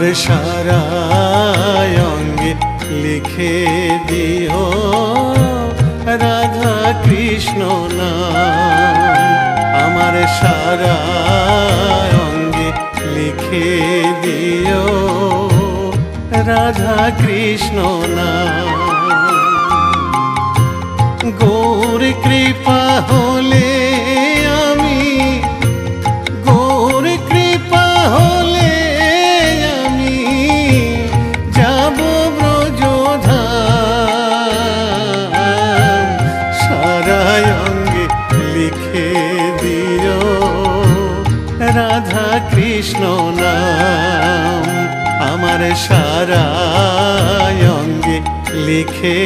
আমার সারা অঙ্গে লিখে দিও। রাধা কৃষ্ণ নাম, আমার সারা অঙ্গে লিখে দিও। রাধা কৃষ্ণ নাম, গৌর কৃপা হলে দিও রাধা কৃষ্ণ নাম আমার সারা অঙ্গে লিখে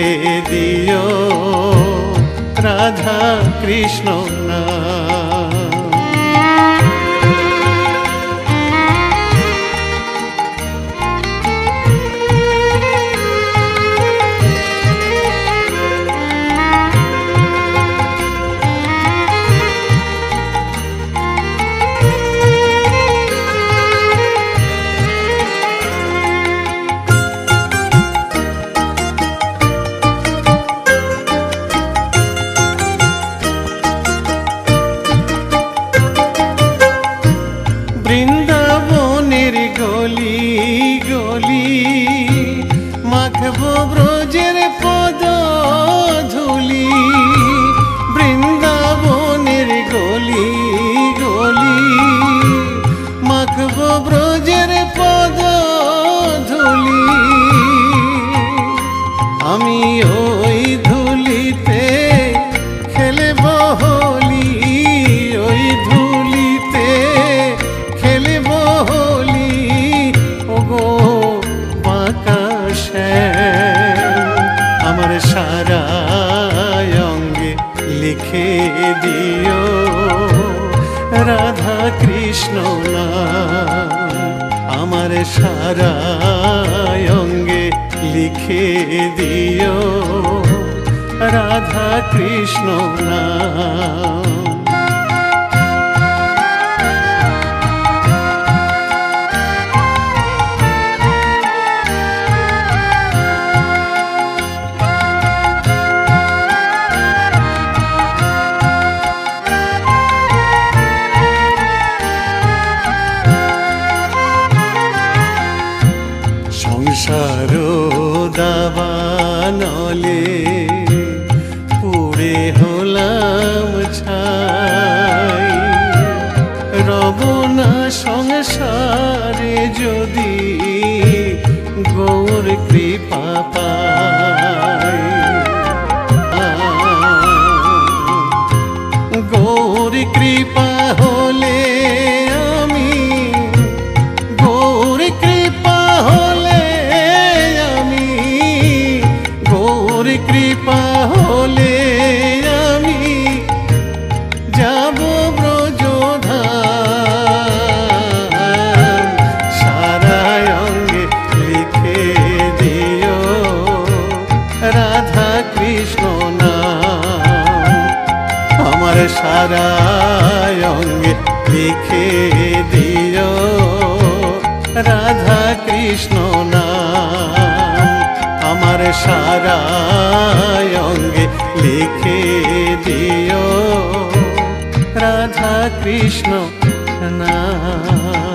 দিও। রাধা কৃষ্ণ নাম। মাখবো ব্রজের পদ ধুলি বৃন্দাবনের গলি গলি। মাখবো ব্রজের পদ ধুলি আমি ওই লিখে দিও। রাধা কৃষ্ণ না আমার সারা অঙ্গে লিখে দিও। রাধা কৃষ্ণ নাম সংসার দাবানলে পুড়ে হলাম ছাই। রব না সংসারে যদি গৌর কৃপা পাই সারা অঙ্গে লিখে দিও। রাধা কৃষ্ণ নাম আমার সারা অঙ্গে লিখে দিও। রাধা কৃষ্ণ নাম